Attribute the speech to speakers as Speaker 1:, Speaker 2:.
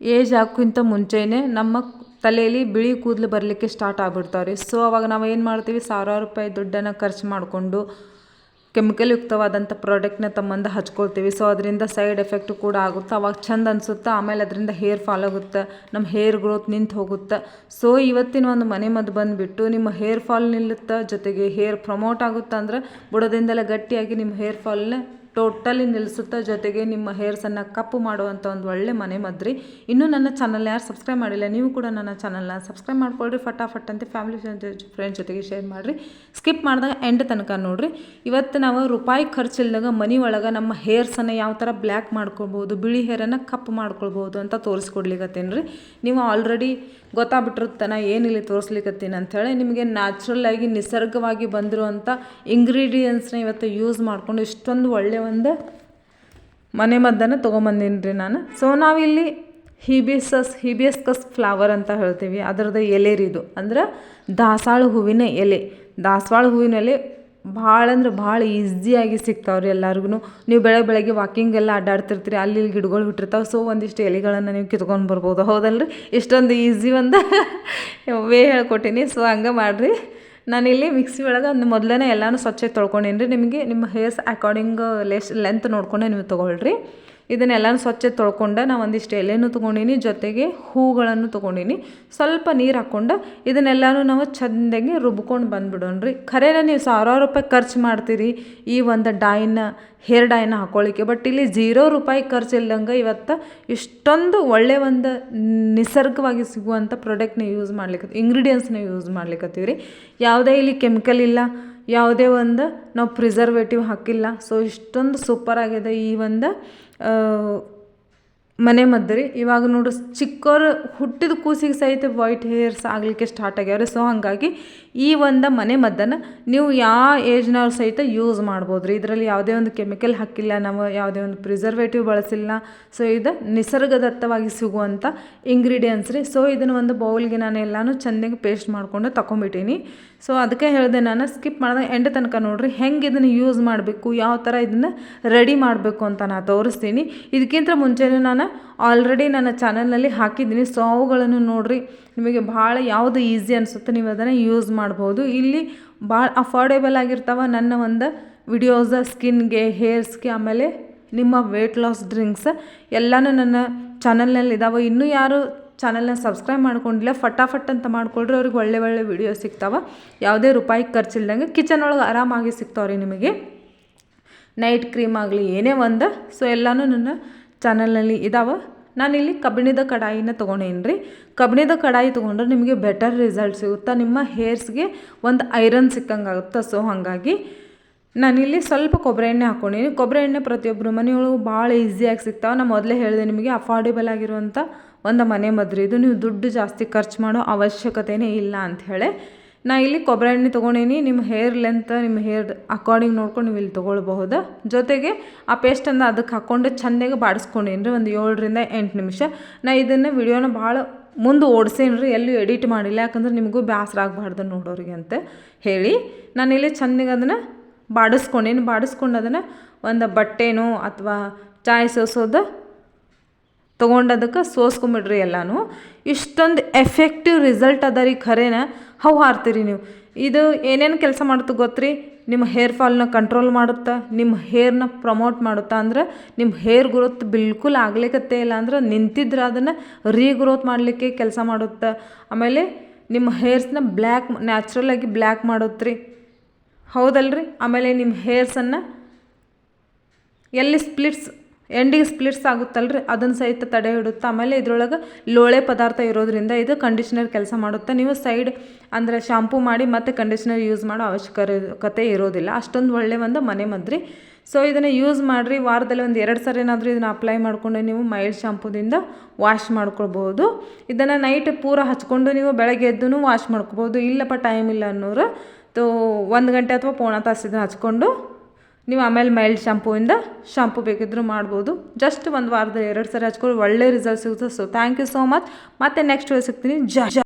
Speaker 1: Age ಹಾಕೋಕ್ಕಿಂತ ಮುಂಚೆನೇ ನಮ್ಮ ತಲೆಯಲ್ಲಿ ಬಿಳಿ ಕೂದಲು ಬರಲಿಕ್ಕೆ ಸ್ಟಾರ್ಟ್ ಆಗಿಬಿಡ್ತಾವೆ ರೀ. ಸೊ ಅವಾಗ ನಾವು ಏನು ಮಾಡ್ತೀವಿ? ಸಾವಿರಾರು ರೂಪಾಯಿ ದುಡ್ಡನ್ನು ಖರ್ಚು ಮಾಡಿಕೊಂಡು ಕೆಮಿಕಲ್ ಯುಕ್ತವಾದಂಥ ಪ್ರಾಡಕ್ಟ್ನ ತಮ್ಮಂದು ಹಚ್ಕೊಳ್ತೀವಿ. ಸೊ ಅದರಿಂದ ಸೈಡ್ ಎಫೆಕ್ಟ್ ಕೂಡ ಆಗುತ್ತೆ. ಅವಾಗ ಚಂದ ಅನಿಸುತ್ತೆ. ಆಮೇಲೆ ಅದರಿಂದ ಹೇರ್ ಫಾಲ್ ಆಗುತ್ತೆ. ನಮ್ಮ ಹೇರ್ ಗ್ರೋತ್ ನಿಂತು ಹೋಗುತ್ತೆ. ಸೊ ಇವತ್ತಿನ ಒಂದು ಮನೆ ಮದ್ದು ಬಂದುಬಿಟ್ಟು ನಿಮ್ಮ ಹೇರ್ ಫಾಲ್ ನಿಲ್ಲುತ್ತೆ ಜೊತೆಗೆ ಹೇರ್ ಪ್ರಮೋಟ್ ಆಗುತ್ತೆ ಅಂದ್ರೆ ಬುಡದಿಂದಲೇ ಗಟ್ಟಿಯಾಗಿ ನಿಮ್ಮ ಹೇರ್ ಫಾಲ್ನ ಟೋಟಲಿ ನಿಲ್ಲಿಸುತ್ತಾ ಜೊತೆಗೆ ನಿಮ್ಮ ಹೇರ್ಸನ್ನು ಕಪ್ಪು ಮಾಡುವಂಥ ಒಂದು ಒಳ್ಳೆ ಮನೆ ಮದ್ರಿ. ಇನ್ನೂ ನನ್ನ ಚಾನಲ್ ಯಾರು ಸಬ್ಸ್ಕ್ರೈಬ್ ಮಾಡಿಲ್ಲ, ನೀವು ಕೂಡ ನನ್ನ ಚಾನಲ್ನ ಸಬ್ಸ್ಕ್ರೈಬ್ ಮಾಡ್ಕೊಳ್ರಿ. ಫಟಾಫಟ್ ಅಂತ ಫ್ಯಾಮಿಲಿ ಫ್ರೆಂಡ್ಸ್ ಜೊತೆಗೆ ಶೇರ್ ಮಾಡಿರಿ. ಸ್ಕಿಪ್ ಮಾಡಿದಾಗ ಎಂಡ್ ತನಕ ನೋಡಿರಿ. ಇವತ್ತು ನಾವು ರೂಪಾಯಿ ಖರ್ಚಿಲ್ದಾಗ ಮನೆ ಒಳಗೆ ನಮ್ಮ ಹೇರ್ಸನ್ನು ಯಾವ ಥರ ಬ್ಲ್ಯಾಕ್ ಮಾಡ್ಕೊಳ್ಬೋದು ಬಿಳಿ ಹೇರನ್ನು ಕಪ್ಪು ಮಾಡ್ಕೊಳ್ಬೋದು ಅಂತ ತೋರಿಸ್ಕೊಡ್ಲಿಕ್ಕತ್ತೇನೆ ರೀ ನೀವು ಆಲ್ರೆಡಿ ಗೊತ್ತಾಗ್ಬಿಟ್ಟಿರುತ್ತೆ ಏನಿಲ್ಲ ಏನಿಲ್ಲಿ ತೋರಿಸ್ಲಿಕ್ಕತ್ತೀನಿ ಅಂಥೇಳಿ ನಿಮಗೆ ನ್ಯಾಚುರಲ್ ಆಗಿ ನಿಸರ್ಗವಾಗಿ ಬಂದಿರುವಂಥ ಇಂಗ್ರೀಡಿಯೆಂಟ್ಸ್ನ ಇವತ್ತು ಯೂಸ್ ಮಾಡಿಕೊಂಡು ಇಷ್ಟೊಂದು ಒಳ್ಳೆಯ ಒಂದು ಮನೆ ಮದ್ದನ್ನು ತೊಗೊಂಬಂದೀನಿ ರೀ ನಾನು. ಸೊ ನಾವಿಲ್ಲಿ ಹಿಬಿಸಸ್ ಹಿಬಿಯಸ್ಕಸ್ ಫ್ಲವರ್ ಅಂತ ಹೇಳ್ತೀವಿ. ಅದರದ್ದು ಎಲೆ ರೀ ಇದು. ಅಂದ್ರೆ ದಾಸಾಳ ಹೂವಿನ ಎಲೆ. ದಾಸವಾಳ ಹೂವಿನ ಎಲೆ ಭಾಳ ಅಂದ್ರೆ ಭಾಳ ಈಸಿಯಾಗಿ ಸಿಗ್ತಾವೆ ರೀ ಎಲ್ಲರಿಗೂ ನೀವು ಬೆಳಗ್ಗೆ ಬೆಳಗ್ಗೆ ವಾಕಿಂಗ್ ಎಲ್ಲ ಅಡ್ಡಾಡ್ತಿರ್ತೀರಿ, ಅಲ್ಲಿ ಇಲ್ಲಿ ಗಿಡಗಳು ಬಿಟ್ಟಿರ್ತಾವೆ ಸೊ ಒಂದಿಷ್ಟು ಎಲೆಗಳನ್ನು ನೀವು ಕಿತ್ಕೊಂಡು ಬರ್ಬೋದು. ಹೌದಲ್ರಿ? ಇಷ್ಟೊಂದು ಈಸಿ ಒಂದು ವೇ ಹೇಳ್ಕೊಟ್ಟೀನಿ. ಸೊ ಹಂಗೆ ಮಾಡಿರಿ. ನಾನಿಲ್ಲಿ ಮಿಕ್ಸಿ ಒಳಗೆ ಒಂದು ಮೊದಲೇ ಎಲ್ಲನೂ ಸ್ವಚ್ಛ ತೊಳ್ಕೊಂಡೇನಿ ರೀ ನಿಮಗೆ ನಿಮ್ಮ ಹೇರ್ಸ್ ಅಕಾರ್ಡಿಂಗ್ ಲೆಸ್ ಲೆಂತ್ ನೋಡ್ಕೊಂಡೆ ನೀವು ತೊಗೊಳ್ರಿ. ಇದನ್ನೆಲ್ಲನೂ ಸ್ವಚ್ಛ ತೊಳ್ಕೊಂಡು ನಾವು ಒಂದಿಷ್ಟು ಎಲೆನೂ ತೊಗೊಂಡೀನಿ, ಜೊತೆಗೆ ಹೂಗಳನ್ನು ತೊಗೊಂಡೀನಿ. ಸ್ವಲ್ಪ ನೀರು ಹಾಕ್ಕೊಂಡು ಇದನ್ನೆಲ್ಲನೂ ನಾವು ಚೆಂದಾಗಿ ರುಬ್ಕೊಂಡು ಬಂದುಬಿಡೋಣ್ರಿ. ಖರೇನ ನೀವು ಸಾವಿರಾರು ರೂಪಾಯಿ ಖರ್ಚು ಮಾಡ್ತೀರಿ ಈ ಒಂದು ಡೈನ, ಹೇರ್ ಡೈನ ಹಾಕೊಳ್ಳಿಕ್ಕೆ, ಬಟ್ ಇಲ್ಲಿ ಜೀರೋ ರೂಪಾಯಿ ಖರ್ಚು ಇಲ್ಲದಂಗೆ ಇವತ್ತು ಇಷ್ಟೊಂದು ಒಳ್ಳೆ ಒಂದು ನಿಸರ್ಗವಾಗಿ ಸಿಗುವಂಥ ಪ್ರಾಡಕ್ಟ್ನ ಯೂಸ್ ಮಾಡ್ಲಿಕ್ಕೆ ಇಂಗ್ರೀಡಿಯೆಂಟ್ಸ್ನ ಯೂಸ್ ಮಾಡ್ಲಿಕ್ಕತ್ತೀವಿ ರೀ ಯಾವುದೇ ಇಲ್ಲಿ ಕೆಮಿಕಲ್ ಇಲ್ಲ ಯಾವುದೇ ಒಂದು ನಾವು ಪ್ರಿಸರ್ವೇಟಿವ್ ಹಾಕಿಲ್ಲ. ಸೊ ಇಷ್ಟೊಂದು ಸೂಪರ್ ಆಗಿದೆ ಈ ಒಂದು ಮನೆ ಮದ್ದು ರೀ ಇವಾಗ ನೋಡ್ರಿ ಚಿಕ್ಕವರು ಹುಟ್ಟಿದ ಕೂಸಿಗೆ ಸಹಿತ ವೈಟ್ ಹೇರ್ಸ್ ಆಗಲಿಕ್ಕೆ ಸ್ಟಾರ್ಟ್ ಆಗ್ಯಾವ್ರಿ. ಸೊ ಹಾಗಾಗಿ ಈ ಒಂದು ಮನೆ ಮದ್ದನ್ನು ನೀವು ಯಾವ ಏಜ್ನವ್ರು ಸಹಿತ ಯೂಸ್ ಮಾಡ್ಬೋದು ರೀ ಇದರಲ್ಲಿ ಯಾವುದೇ ಒಂದು ಕೆಮಿಕಲ್ ಹಾಕಿಲ್ಲ, ನಾವು ಯಾವುದೇ ಒಂದು ಪ್ರಿಸರ್ವೇಟಿವ್ ಬಳಸಿಲ್ಲ. ಸೊ ಇದು ನಿಸರ್ಗದತ್ತವಾಗಿ ಸಿಗುವಂಥ ಇಂಗ್ರೀಡಿಯೆಂಟ್ಸ್ ರೀ. ಸೊ ಇದನ್ನು ಒಂದು ಬೌಲ್ಗೆ ನಾನು ಎಲ್ಲನೂ ಚೆಂದಾಗಿ ಪೇಸ್ಟ್ ಮಾಡಿಕೊಂಡು ತೊಗೊಂಬಿಟ್ಟೀನಿ ಸೊ ಅದಕ್ಕೆ ಹೇಳಿದೆ ನಾನು ಸ್ಕಿಪ್ ಮಾಡಿದಾಗ ಎಂಡ್ ತನಕ ನೋಡಿರಿ ಹೆಂಗೆ ಇದನ್ನು ಯೂಸ್ ಮಾಡಬೇಕು, ಯಾವ ಥರ ಇದನ್ನು ರೆಡಿ ಮಾಡಬೇಕು ಅಂತ ನಾನು ತೋರಿಸ್ತೀನಿ. ಇದಕ್ಕಿಂತ ಮುಂಚೆನೇ ನಾನು ಆಲ್ರೆಡಿ ನನ್ನ ಚಾನಲ್ನಲ್ಲಿ ಹಾಕಿದ್ದೀನಿ. ಸೊ ಅವುಗಳನ್ನು ನೋಡಿರಿ. ನಿಮಗೆ ಭಾಳ ಯಾವುದು ಈಸಿ ಅನಿಸುತ್ತೆ, ನೀವು ಅದನ್ನು ಯೂಸ್ ಮಾಡ್ಬೋದು. ಇಲ್ಲಿ ಭಾಳ ಅಫೋರ್ಡೇಬಲ್ ಆಗಿರ್ತಾವೆ ನನ್ನ ಒಂದು ವಿಡಿಯೋಸ ಸ್ಕಿನ್ಗೆ ಹೇರ್ಸ್ಗೆ ಆಮೇಲೆ ನಿಮ್ಮ ವೆಯ್ಟ್ ಲಾಸ್ ಡ್ರಿಂಕ್ಸ್ ಎಲ್ಲನೂ ನನ್ನ ಚಾನಲ್ನಲ್ಲಿ ಇದಾವೆ. ಇನ್ನೂ ಯಾರು ಚಾನಲ್ನ ಸಬ್ಸ್ಕ್ರೈಬ್ ಮಾಡ್ಕೊಂಡಿಲ್ಲ, ಫಟಾಫಟ್ ಅಂತ ಮಾಡ್ಕೊಳ್ರಿ. ಅವ್ರಿಗೆ ಒಳ್ಳೆ ಒಳ್ಳೆ ವಿಡಿಯೋ ಸಿಗ್ತಾವೆ. ಯಾವುದೇ ರೂಪಾಯಿ ಖರ್ಚಿಲ್ದಂಗೆ ಕಿಚನ್ ಒಳಗೆ ಆರಾಮಾಗಿ ಸಿಗ್ತಾವ್ರಿ ನಿಮಗೆ. ನೈಟ್ ಕ್ರೀಮ್ ಆಗಲಿ ಏನೇ ಒಂದು. ಸೊ ಎಲ್ಲನೂ ನನ್ನ ಚಾನಲ್ನಲ್ಲಿ ಇದಾವೆ. ನಾನಿಲ್ಲಿ ಕಬ್ಬಿಣದ ಕಡಾಯಿನ ತೊಗೊಂಡೇನಿ ರೀ ಕಬ್ಬಿಣದ ಕಡಾಯಿ ತೊಗೊಂಡ್ರೆ ನಿಮಗೆ ಬೆಟರ್ ರಿಸಲ್ಟ್ ಸಿಗುತ್ತಾ? ನಿಮ್ಮ ಹೇರ್ಸ್ಗೆ ಒಂದು ಐರನ್ ಸಿಕ್ಕಂಗಾಗುತ್ತೆ? ಸೊ ಹಾಗಾಗಿ ನಾನಿಲ್ಲಿ ಸ್ವಲ್ಪ ಕೊಬ್ಬರಿ ಎಣ್ಣೆ ಹಾಕ್ಕೊಂಡಿನಿ ಕೊಬ್ಬರಿ ಎಣ್ಣೆ ಪ್ರತಿಯೊಬ್ಬರು ಮನೆಯೊಳಗೂ ಭಾಳ ಈಸಿಯಾಗಿ ಸಿಗ್ತಾವೆ. ನಾನು ಮೊದಲೇ ಹೇಳಿದೆ ನಿಮಗೆ ಅಫೋರ್ಡೆಬಲ್ ಆಗಿರುವಂಥ ಒಂದು ಮನೆ ಮದ್ರಿ ಇದು ನೀವು ದುಡ್ಡು ಜಾಸ್ತಿ ಖರ್ಚು ಮಾಡೋ ಅವಶ್ಯಕತೆಯೇ ಇಲ್ಲ ಅಂಥೇಳಿ ನಾ ಇಲ್ಲಿ ಕೊಬ್ಬರಿ ಎಣ್ಣೆ ತೊಗೊಂಡೀನಿ ನಿಮ್ಮ ಹೇರ್ ಲೆಂತ್ ನಿಮ್ಮ ಹೇರ್ ಅಕಾರ್ಡಿಂಗ್ ನೋಡ್ಕೊಂಡು ನೀವು ಇಲ್ಲಿ ತೊಗೊಳ್ಬಹುದು. ಜೊತೆಗೆ ಆ ಪೇಸ್ಟನ್ನು ಅದಕ್ಕೆ ಹಾಕ್ಕೊಂಡು ಚೆಂದಾಗಿ ಬಾಡಿಸ್ಕೊಂಡೀನಿ ರೀ ಒಂದು ಏಳರಿಂದ ಎಂಟು ನಿಮಿಷ. ನಾ ಇದನ್ನು ವಿಡಿಯೋನ ಭಾಳ ಮುಂದೆ ಓಡಿಸೇನಿ ರೀ ಎಲ್ಲೂ ಎಡಿಟ್ ಮಾಡಿಲ್ಲ, ಯಾಕಂದ್ರೆ ನಿಮಗೂ ಬೇಸರ ಆಗಬಾರ್ದು ನೋಡೋರಿಗೆ ಅಂತ ಹೇಳಿ ನಾನಿಲ್ಲಿ ಚೆಂದಾಗಿ ಅದನ್ನು ಬಾಡಿಸ್ಕೊಂಡೇನಿ, ಬಾಡಿಸ್ಕೊಂಡು ಅದನ್ನು ಒಂದು ಬಟ್ಟೆನೋ ಅಥವಾ ಚಾಯ್ ಸೋಸೋದು ತೊಗೊಂಡದಕ್ಕೆ ಸೋಸ್ಕೊಂಬಿಡ್ರಿ ಎಲ್ಲನೂ. ಇಷ್ಟೊಂದು ಎಫೆಕ್ಟಿವ್ ರಿಸಲ್ಟ್ ಅದ ರೀ ಖರೇನ. ಹೌ ಹಾರ್ತೀರಿ ನೀವು. ಇದು ಏನೇನು ಕೆಲಸ ಮಾಡುತ್ತೆ ಗೊತ್ತ್ರಿ? ನಿಮ್ಮ ಹೇರ್ ಫಾಲ್ನ ಕಂಟ್ರೋಲ್ ಮಾಡುತ್ತಾ? ನಿಮ್ಮ ಹೇರ್ನ ಪ್ರಮೋಟ್ ಮಾಡುತ್ತಾ? ಅಂದ್ರೆ ನಿಮ್ಮ ಹೇರ್ ಗ್ರೋತ್ ಬಿಲ್ಕುಲ್ ಆಗ್ಲಿಕ್ಕತ್ತೆ ಇಲ್ಲ ಅಂದ್ರೆ ನಿಂತಿದ್ರೆ ಅದನ್ನು ರೀಗ್ರೋತ್ ಮಾಡಲಿಕ್ಕೆ ಕೆಲಸ ಮಾಡುತ್ತೆ? ಆಮೇಲೆ ನಿಮ್ಮ ಹೇರ್ಸ್ನ ಬ್ಲ್ಯಾಕ್ ನ್ಯಾಚುರಲಾಗಿ ಬ್ಲ್ಯಾಕ್ ಮಾಡುತ್ತೆ ರೀ ಹೌದಲ್ರಿ? ಆಮೇಲೆ ನಿಮ್ಮ ಹೇರ್ಸನ್ನು ಎಲ್ಲಿ ಸ್ಪ್ಲಿಟ್ಸ್ ಎಂಡಿಗೆ ಸ್ಪ್ಲಿಟ್ಸ್ ಆಗುತ್ತಲ್ರಿ? ಅದನ್ನು ಸಹಿತ ತಡೆ ಹಿಡುತ್ತೆ, ಆಮೇಲೆ ಇದ್ರೊಳಗೆ ಲೋಳೆ ಪದಾರ್ಥ ಇರೋದ್ರಿಂದ ಇದು ಕಂಡೀಷ್ನರ್ ಕೆಲಸ ಮಾಡುತ್ತೆ. ನೀವು ಸೈಡ್ ಅಂದರೆ ಶಾಂಪೂ ಮಾಡಿ ಮತ್ತು ಕಂಡೀಷ್ನರ್ ಯೂಸ್ ಮಾಡೋ ಅವಶ್ಯಕತೆ ಇರೋದಿಲ್ಲ. ಅಷ್ಟೊಂದು ಒಳ್ಳೆ ಒಂದು ಮನೆ ಮದ್ರಿ ಸೊ ಇದನ್ನು ಯೂಸ್ ಮಾಡಿರಿ. ವಾರದಲ್ಲಿ ಒಂದು ಎರಡು ಸರಿ ಏನಾದರೂ ಇದನ್ನು ಅಪ್ಲೈ ಮಾಡಿಕೊಂಡು ನೀವು ಮೈಲ್ಡ್ ಶಾಂಪೂದಿಂದ ವಾಶ್ ಮಾಡ್ಕೊಳ್ಬೋದು ಇದನ್ನು ನೈಟ್ ಪೂರ ಹಚ್ಕೊಂಡು ನೀವು ಬೆಳಗ್ಗೆ ಎದ್ದು ವಾಶ್ ಮಾಡ್ಕೊಬೋದು ಇಲ್ಲಪ್ಪ ಟೈಮ್ ಇಲ್ಲ ಅನ್ನೋರು. ತೋ, ಒಂದು ಗಂಟೆ ಅಥವಾ ಪೋಣ ತಾಸು ಇದನ್ನು ಹಚ್ಕೊಂಡು ನೀವು ಆಮೇಲೆ ಮೈಲ್ಡ್ ಶಾಂಪೂಯಿಂದ ಶಾಂಪೂ ಬೇಕಿದ್ದರೂ ಮಾಡ್ಬೋದು. ಜಸ್ಟ್ ಒಂದು ವಾರದಲ್ಲಿ ಎರಡು ಸರಿ ಹಚ್ಕೊಂಡು ಒಳ್ಳೆ ರಿಸಲ್ಟ್ ಸಿಗುತ್ತೆ. So thank you so much ಮತ್ತೆ ನೆಕ್ಸ್ಟ್ ಸಿಗ್ತೀನಿ. ಜ